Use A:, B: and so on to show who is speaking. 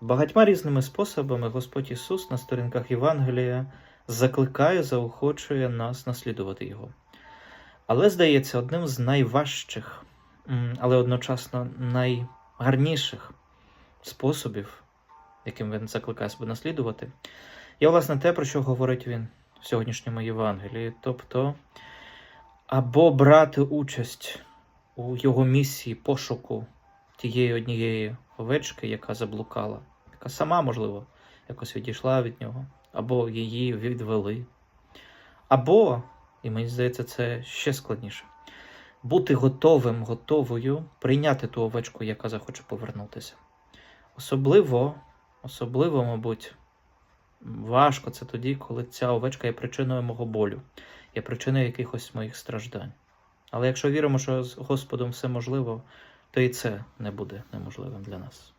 A: Багатьма різними способами Господь Ісус на сторінках Євангелія закликає, заохочує нас наслідувати Його. Але, здається, одним з найважчих, але одночасно найгарніших способів, яким він закликає себе наслідувати, є, власне, те, про що говорить він в сьогоднішньому Євангелії. Тобто, або брати участь у його місії пошуку тієї однієї овечки, яка заблукала, яка сама, можливо, якось відійшла від нього, або її відвели. Або, і мені здається, це ще складніше, бути готовим, готовою прийняти ту овечку, яка захоче повернутися. Особливо, особливо, мабуть, важко це тоді, коли ця овечка є причиною мого болю, є причиною якихось моїх страждань. Але якщо віримо, що з Господом все можливо, то і це не буде неможливим для нас.